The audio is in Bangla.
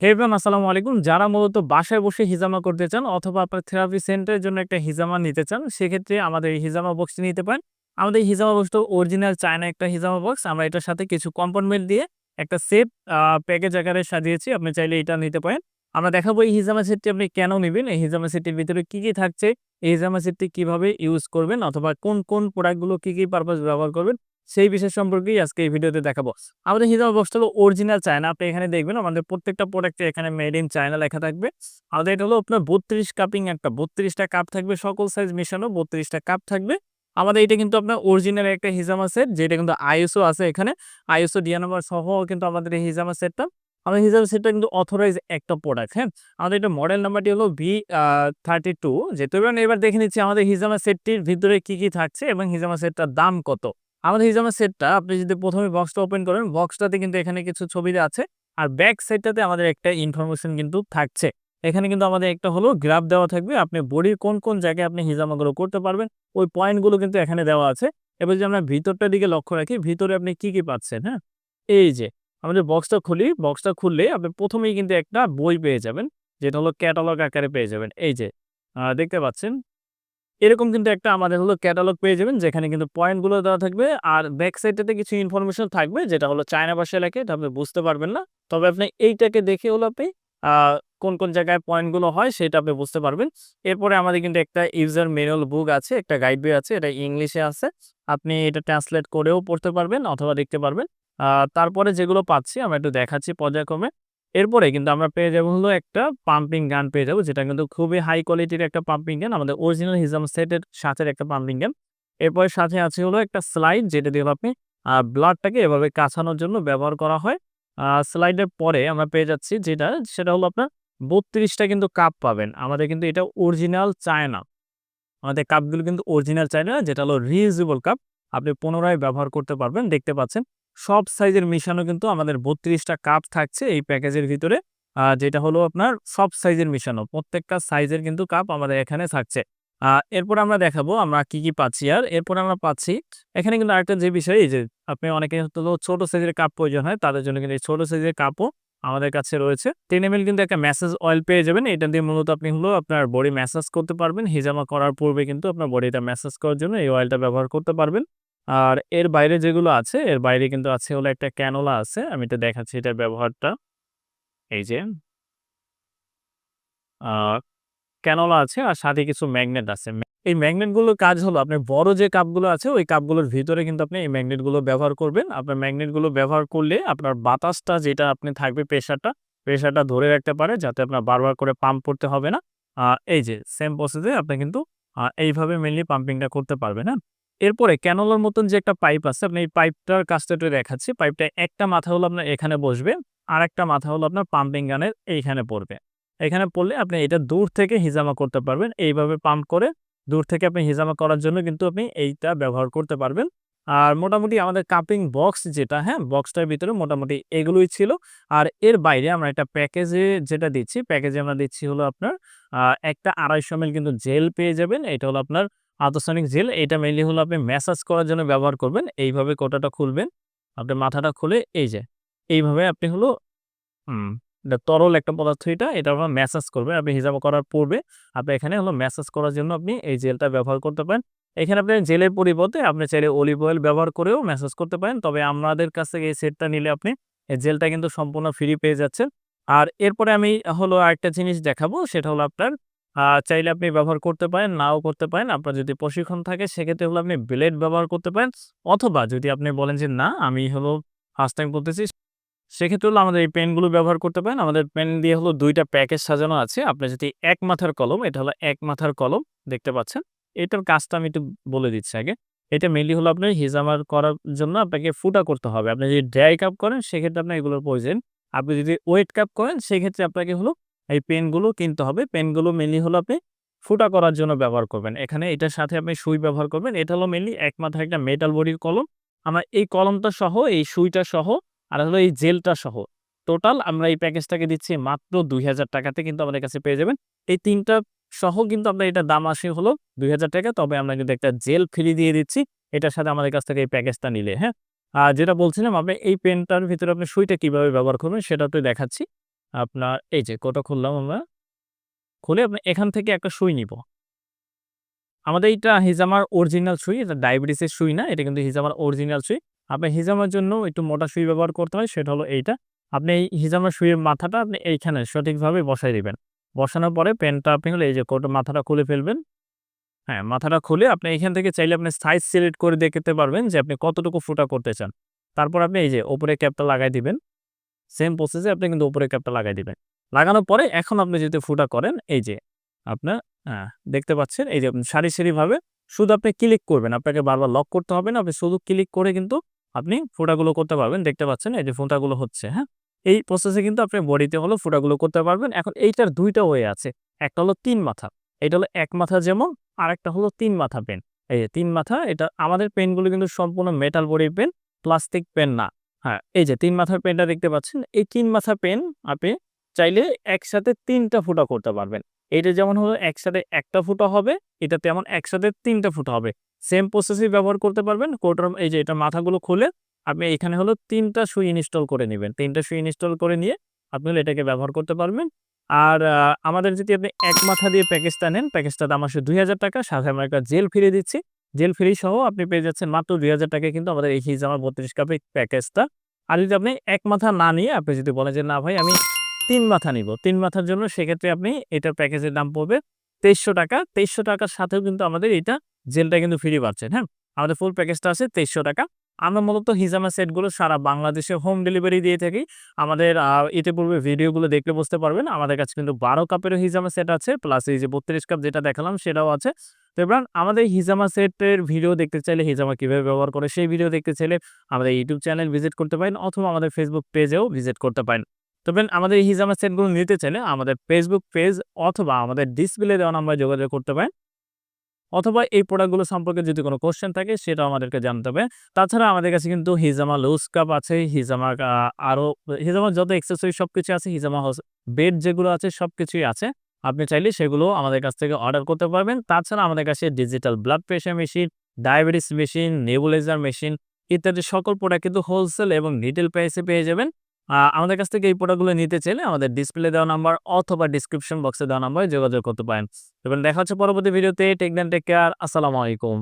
হে এভরিওয়ান আসসালামু আলাইকুম। যারা মূলত বাসায় বসে হিজামা করতে চান অথবা আপনার থেরাপি সেন্টারের জন্য একটা হিজামা নিতে চান, সেক্ষেত্রে আমাদের এই হিজামা বক্সটি নিতে পারেন। আমাদের হিজামা বক্সটা অরিজিনাল চায়না একটা হিজামা বক্স। আমরা এটার সাথে কিছু কম্পোনেন্ট দিয়ে একটা সেফ প্যাকেজ আকারে সাজিয়েছি। আপনি চাইলে এটা নিতে পারেন। আমরা দেখাবো এই হিজামা সেটটি আপনি কেন নিবেন? এই হিজামা সেটটির ভিতরে কি, কি থাকছে? এই হিজামা সেটটি কীভাবে ইউজ করবেন? অথবা কোন, কোন প্রোডাক্টগুলো কি, কি পারপাস ব্যবহার করবেন? সেই বিষয় সম্পর্কেই আজকে এই ভিডিওতে দেখাবো। আমাদের হিজামা বক্সটা হলো অরিজিনাল চায়না। আপনি এখানে দেখবেন আমাদের প্রত্যেকটা প্রোডাক্টে এখানে মেড ইন চায়না লেখা থাকবে। আমাদের এটা হলো আপনার ৩২ কাপিং একটা বত্রিশটা কাপ থাকবে সকল সাইজ মেশানো বত্রিশটা কাপ থাকবে। আমাদের এটা কিন্তু আপনার অরিজিনাল একটা হিজামা সেট যেটা কিন্তু ISO আছে এখানে। ISO ডিয়া নাম্বার সহ কিন্তু আমাদের এই হিজামা সেটটা। আমাদের হিজামা সেটটা কিন্তু অথরাইজ একটা প্রোডাক্ট, হ্যাঁ? আমাদের এটা মডেল নাম্বারটি হলো ভি থার্টি টু যেহেতু এবার দেখে নিচ্ছি আমাদের হিজামা সেটটির ভিতরে কি, কি থাকছে এবং হিজামা সেটটার দাম কত? আমাদের হিজামা সেটটা আপনি যদি ১ম এ বক্সটা ওপেন করেন, বক্সটাতে কিন্তু এখানে কিছু ছবি আছে। আর ব্যাক সাইডটাতে আমাদের একটা ইনফরমেশন কিন্তু থাকছে। এখানে কিন্তু আমাদের একটা হলো গ্রাফ দেওয়া থাকবে। আপনি বডির কোন, কোন জায়গায় আপনি হিজামাগুলো করতে পারবেন, ওই পয়েন্টগুলো কিন্তু এখানে দেওয়া আছে। এবার যদি আমরা ভিতরটার দিকে লক্ষ্য রাখি, ভিতরে আপনি কি, কি পাচ্ছেন, হ্যাঁ? এই যে আমাদের বক্সটা খুলি, বক্সটা খুললে আপনি প্রথমেই কিন্তু একটা বই পেয়ে যাবেন। যেটা হলো ক্যাটালগ আকারে পেয়ে যাবেন। এই যে দেখতে পাচ্ছেন। এরকম কিন্তু একটা আমাদের হলো ক্যাটালগ পেয়ে যাবেন যেখানে কিন্তু পয়েন্টগুলো দেওয়া থাকবে। আর ব্যাক সাইডটাতে কিছু ইনফরমেশন থাকবে যেটা হলো চায়না ভাষায় লেখা এটা আপনি বুঝতে পারবেন না। তবে আপনি এইটাকে দেখে হলো আপনি কোন, কোন জায়গায় পয়েন্টগুলো হয় সেটা আপনি বুঝতে পারবেন। এরপরে আমাদের কিন্তু একটা ইউজার ম্যানুয়াল বুক আছে, একটা গাইড বই আছে। এটা ইংলিশে আছে। আপনি এটা ট্রান্সলেট করেও পড়তে পারবেন অথবা দেখতে পারবেন। তারপরে যেগুলো পাচ্ছি আমরা একটু দেখাচ্ছি পর্যায়ক্রমে। এরপরে কিন্তু আমরা পেয়ে যাব হলো একটা পাম্পিং গান পেয়ে যাব, যেটা কিন্তু খুবই হাই কোয়ালিটির একটা পাম্পিং গান। আমাদের অরিজিনাল হিজামা সেটের সাথের একটা পাম্পিং গান। এরপরে সাথে আছে হলো একটা স্লাইড যেটা দিয়ে আপনি ব্লাডটাকে এভাবে কাছানোর জন্য ব্যবহার করা হয়। স্লাইডের পরে আমরা পেয়ে যাচ্ছি যেটা, সেটা হলো আপনার বত্রিশটা কিন্তু কাপ পাবেন। আমাদের কিন্তু এটা অরিজিনাল চায়না। আমাদের কাপগুলো কিন্তু অরিজিনাল চায়না যেটা হলো রিইউজেবল কাপ। আপনি পুনরায় ব্যবহার করতে পারবেন। দেখতে পাচ্ছেন সব সাইজের মিশানো কিন্তু আমাদের বত্রিশটা কাপ থাকছে এই প্যাকেজের ভিতরে। যেটা হলো আপনার সব সাইজের মিশানো। প্রত্যেকটা সাইজের কিন্তু কাপ আমাদের এখানে থাকছে। এরপর আমরা দেখাবো আমরা কি, কি পাচ্ছি আর এরপর আমরা পাচ্ছি এখানে কিন্তু আরেকটা যে বিষয় এই যে আপনি অনেকে হলো ছোট সাইজের কাপ প্রয়োজন হয় তাদের জন্য কিন্তু এই ছোট সাইজের কাপও আমাদের কাছে রয়েছে। 10 এমএল কিন্তু একটা ম্যাসাজ অয়েল পেয়ে যাবেন। এটা দিয়ে মূলত আপনি হলো আপনার বডি ম্যাসাজ করতে পারবেন। হিজামা করার পূর্বে কিন্তু আপনার বডিটা ম্যাসাজ করার জন্য এই অয়েলটা ব্যবহার করতে পারবেন। আর এর বাইরে যেগুলো আছে, এর বাইরে কিন্তু আছে হলো একটা ক্যানোলা আছে। আমি এটা দেখাচ্ছি এটার ব্যবহারটা। এই যে। ক্যানোলা আছে আর সাথে কিছু ম্যাগনেট আছে। এই ম্যাগনেটগুলোর কাজ হলো আপনার বড় যে কাপগুলো আছে ওই কাপগুলোর ভিতরে কিন্তু আপনি এই ম্যাগনেটগুলো ব্যবহার করবেন। আপনার ম্যাগনেটগুলো ব্যবহার করলে আপনার বাতাসটা যেটা আপনি থাকবে প্রেশারটা, প্রেশারটা ধরে রাখতে পারে যাতে আপনার বারবার করে পাম্প করতে হবে না। এই যে সেম প্রসেসে আপনি কিন্তু এইভাবে মেনলি পাম্পিংটা করতে পারবেন, হ্যাঁ? এরপরে ক্যানোলার মতন যে একটা পাইপ আছে আপনি এই পাইপটার কাজটা একটু দেখাচ্ছি। পাইপটা একটা মাথা হলো আপনার এখানে বসবে। আর একটা মাথা হলো আপনার পাম্পিং গানের এইখানে পড়বে। এখানে পড়লে আপনি এটা দূর থেকে হিজামা করতে পারবেন। এইভাবে পাম্প করে দূর থেকে আপনি হিজামা করার জন্য কিন্তু আপনি এইটা ব্যবহার করতে পারবেন। আর মোটামুটি আমাদের কাপিং বক্স যেটা, হ্যাঁ? বক্সটার ভিতরে মোটামুটি এগুলোই ছিল। আর এর বাইরে আমরা একটা প্যাকেজে যেটা দিচ্ছি, প্যাকেজে আমরা দিচ্ছি হলো আপনার একটা ২৫০ এমএল কিন্তু জেল পেয়ে যাবেন। এটা হলো আপনার আল্ট্রাসনিক জেল। এটা মেইনলি হলো আপনি ম্যাসাজ করার জন্য ব্যবহার করবেন। এইভাবে কোটাটা খুলবেন। আপনি মাথাটা খুলে এই যে, এইভাবে আপনি হলো এটা তরল একটা পদার্থ এটা। এটা আপনার ম্যাসাজ করবেন। আপনি হিজামা করার পূর্বে আপনি এখানে হলো ম্যাসাজ করার জন্য আপনি এই জেলটা ব্যবহার করতে পারেন। এখানে আপনি জেলের পরিবর্তে আপনি চাইলে অলিভ অয়েল ব্যবহার করেও ম্যাসাজ করতে পারেন। তবে আমাদের কাছ থেকে এই সেটটা নিলে আপনি এই জেলটা কিন্তু সম্পূর্ণ ফ্রি পেয়ে যাচ্ছেন। আর এরপরে আমি হলো আরেকটা জিনিস দেখাবো, সেটা হলো আপনার আ চাইলে আপনি ব্যবহার করতে পারেন, নাও করতে পারেন। আপনার যদি প্রশিক্ষণ থাকে সেক্ষেত্রে হলো আপনি ব্লেড ব্যবহার করতে পারেন। অথবা যদি আপনি বলেন যে না আমি হলো ফার্স্ট টাইম করতেছি সেক্ষেত্রে হলো আমাদের এই পেনগুলো ব্যবহার করতে পারেন। আমাদের পেন দিয়ে হলো দুইটা প্যাকেজ সাজানো আছে। আপনি যদি এক মাথার কলম, এটা হলো এক মাথার কলম দেখতে পাচ্ছেন। এটার কাজটা আমি একটু বলে দিচ্ছি আগে। এটা মেইনলি হলো আপনার হিজামা করার জন্য আপনাকে ফুটা করতে হবে। আপনি যদি ড্রাই কাপ করেন সেক্ষেত্রে আপনার এগুলোর প্রয়োজন। আপনি যদি ওয়েট কাপ করেন সেক্ষেত্রে আপনাকে হলো এই পেনগুলো কিনতে হবে। পেনগুলো মেইনলি হলো আপনি ফুটা করার জন্য ব্যবহার করবেন। এখানে এটার সাথে আপনি সুই ব্যবহার করবেন। এটা হলো মেনলি এক মাথার একটা মেটাল বডির কলম। আমরা এই কলমটা সহ, এই সুইটা সহ আর হলো এই জেলটা সহ টোটাল আমরা এই প্যাকেজটাকে দিচ্ছি মাত্র দুই হাজার টাকাতে কিন্তু আমাদের কাছে পেয়ে যাবেন। এই তিনটা সহ কিন্তু আপনার এটা দাম আসে হলো ৳২০০০ তবে আমরা কিন্তু একটা জেল ফ্রি দিয়ে দিচ্ছি। এটার সাথে আমাদের কাছ থেকে এই প্যাকেজটা নিলে, হ্যাঁ? আর যেটা বলছিলাম আপনি এই পেনটার ভিতরে আপনি সুইটা কীভাবে ব্যবহার করবেন সেটাও তো দেখাচ্ছি। আপনার এই যে কোটা খুললাম আমরা। খুলে আপনি এখান থেকে একটা সুই নিব। আমাদের এইটা হিজামার অরিজিনাল সুই। এটা ডায়াবেটিসের সুই না। এটা কিন্তু হিজামার অরিজিনাল সুই। আপনি হিজামার জন্য একটু মোটা সুই ব্যবহার করতে হয় সেটা হলো এইটা। আপনি এই হিজামার সুইয়ের মাথাটা আপনি এইখানে সঠিকভাবে বসাই দিবেন। বসানোর পরে পেনটা আপনি হলো এই যে কোট মাথাটা খুলে ফেলবেন। হ্যাঁ, মাথাটা খুলে আপনি এখান থেকে চাইলে আপনি সাইজ সিলেক্ট করে দেখতে পারবেন যে আপনি কতটুকু ফুটা করতে চান। তারপর আপনি এই যে উপরে ক্যাপটা লাগায় দিবেন। সেম প্রসেসে আপনি কিন্তু উপরে ক্যাপটা লাগায় দিবেন। লাগানোর পরে এখন আপনি যদি ফুটা করেন এই যে আপনার দেখতে পাচ্ছেন এই যে আপনি সারি, সারিভাবে শুধু আপনি ক্লিক করবেন। আপনাকে বারবার লক করতে হবে না। আপনি শুধু ক্লিক করে কিন্তু আপনি ফোটাগুলো করতে পারবেন। দেখতে পাচ্ছেন এই যে ফুটাগুলো হচ্ছে, হ্যাঁ? এই প্রসেসে কিন্তু আপনি বডিতে হলো ফোটাগুলো করতে পারবেন। এখন এইটার ২ টা ওয়ে আছে। একটা হলো তিন মাথা। এটা হলো এক মাথা যেমন আর একটা হলো তিন মাথা পেন। এই ৩ মাথা এটা আমাদের পেনগুলো কিন্তু সম্পূর্ণ মেটাল বডির পেন, প্লাস্টিক পেন না। হ্যাঁ, এই যে তিন মাথার পেনটা দেখতে পাচ্ছেন। এই তিন মাথা পেন আপনি চাইলে একসাথে তিনটা ফুটা করতে পারবেন। এইটা যেমন হলো একসাথে একটা ফুটা হবে, এটা তেমন একসাথে তিনটা ফুটা হবে। সেম প্রসেসই ব্যবহার করতে পারবেন। কোটার এই যে এটা মাথাগুলো খুলে আপনি এখানে হলো তিনটা সুই ইনস্টল করে নিবেন। ৩ টা সুই ইনস্টল করে নিয়ে আপনি এটাকে ব্যবহার করতে পারবেন। আর আমাদের যদি আপনি এক মাথা দিয়ে প্যাকেজটা নেন, প্যাকেজটার দাম আসে দুই টাকা সাথে আমরা একটা জেল ফ্রি দিচ্ছি। জেল ফ্রি সহ আপনি পেয়ে যাচ্ছেন মাত্র ৳২,০০০ টাকায় কিন্তু আমাদের এই হিজামা ৩২ কাপের প্যাকেজটা। আর যদি আপনি এক মাথা না নিয়ে আপনি যদি বলেন যে, "না ভাই আমি তিন মাথা নিব তিন মাথার জন্য সেক্ষেত্রে আপনি এটার প্যাকেজের দাম পড়বে ৳২৩০০ ৳২৩০০ টাকার সাথেও কিন্তু আমাদের এটা জেলটা কিন্তু ফ্রি পাচ্ছেন, হ্যাঁ? আমাদের ফুল প্যাকেজটা আছে ৳২৩০০ আমরা মূলত হিজামা সেটগুলো সারা বাংলাদেশে হোম ডেলিভারি দিয়ে থাকি। আমাদের ইতিপূর্বে ভিডিওগুলো দেখলে বুঝতে পারবেন। আমাদের কাছে কিন্তু ১২ কাপেরও হিজামা সেট আছে। প্লাস এই যে ৩২ কাপ যেটা দেখালাম সেটাও আছে। তো এবার আমাদের হিজামা সেটের ভিডিও দেখতে চাইলে হিজামা কীভাবে ব্যবহার করে সেই ভিডিও দেখতে চাইলে আমাদের ইউটিউব চ্যানেল ভিজিট করতে পারেন, অথবা আমাদের ফেসবুক পেজেও ভিজিট করতে পারেন। তবে আমাদের হিজামা সেটগুলো নিতে চাইলে আমাদের ফেসবুক পেজ অথবা আমাদের ডিসপ্লে দেওয়া নাম্বারে যোগাযোগ করতে পারেন। অথবা এই প্রোডাক্টগুলো সম্পর্কে যদি কোনো কোয়েশ্চেন থাকে সেটাও আমাদেরকে জানতে হবে। তাছাড়া আমাদের কাছে কিন্তু হিজামা লুজ কাপ আছে, হিজামা আ আরও হিজামার যত সব কিছু আছে, হিজামা বেড যেগুলো আছে সবকিছুই আছে। আপনি চাইলে সেগুলোও আমাদের কাছ থেকে অর্ডার করতে পারবেন। তাছাড়া আমাদের কাছে digital blood pressure machine, diabetes machine, nebuliser machine ইত্যাদি সকল প্রোডাক্ট কিন্তু হোলসেল এবং রিটেল প্রাইসে পেয়ে যাবেন। আমাদের কাছ থেকে এই প্রোডাক্টগুলো নিতে চাইলে আমাদের ডিসপ্লে দেওয়া নাম্বার অথবা ডিসক্রিপশন বক্সে দেওয়া নাম্বারে যোগাযোগ করতে পারেন। এবং দেখা হচ্ছে পরবর্তী ভিডিওতে। Take then take care. আসসালামু আলাইকুম।